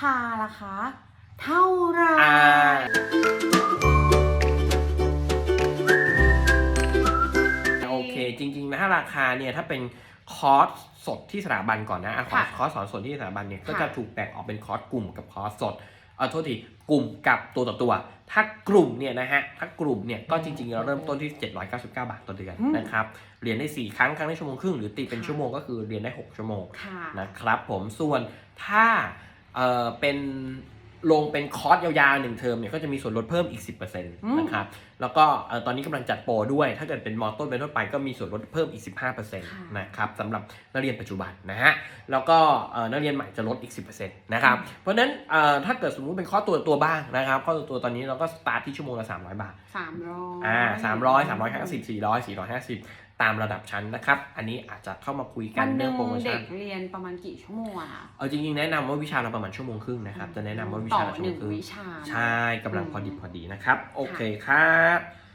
คาล่ะคะ เท่าไหร่อ่าโอเคจริงๆนะถ้าราคาเนี่ยถ้าเป็นคอร์สสดที่สถาบันก่อนนะอะคอร์สคอร์สสอนสดที่สถาบันเนี่ยก็จะถูกแบ่งออกเป็นคอร์สกลุ่มกับคอร์สสด เออโทษทีกลุ่มกับตัวต่อตัว ถ้ากลุ่มเนี่ยนะฮะถ้ากลุ่มเนี่ยก็จริงๆเราเริ่มต้นที่ 799 บาทต่อเดือนนะครับเรียนได้ 4 ครั้งครั้งละชั่วโมงครึ่งหรือตีเป็นชั่วโมงก็คือเรียนได้ 6 ชั่วโมงค่ะนะครับผมส่วนถ้าเอ่อเป็น ลงเป็นคอร์สยาวๆหนึ่งเทอมเนี่ยก็จะมีส่วนลดเพิ่มอีก 10%นะครับ แล้วก็ตอนนี้กำลังจัดโปรด้วย ถ้าเกิดเป็นมอต้นเป็นต้นไปก็มีส่วนลดเพิ่มอีก 15%นะครับสำหรับนักเรียนปัจจุบันนะฮะ แล้วก็นักเรียนใหม่จะลดอีก 10%นะครับ เพราะฉะนั้นถ้าเกิดสมมุติเป็นข้อตัวตัวบ้างนะครับข้อตัวตัวตอนนี้เราก็สตาร์ทที่ชั่วโมงละ300 บาท300อ่า300 350 400 450 ตามระดับชั้นนะครับ อันนี้อาจจะเข้ามาคุยกัวันนหเรื่นึ่องงโปรโมเด็ชั่นกเรียนประมาณกี่ชั่วโมงอะคะเอาจริงๆแนะนำว่าวิชาเราประมาณชั่วโมงครึ่งนะครับ จะแนะนำว่าวิต่ชาอละชั่วหโมนึ่งงครึ่งวิชาใช่กำลังพอดีพอดีนะครับ โอเคครับ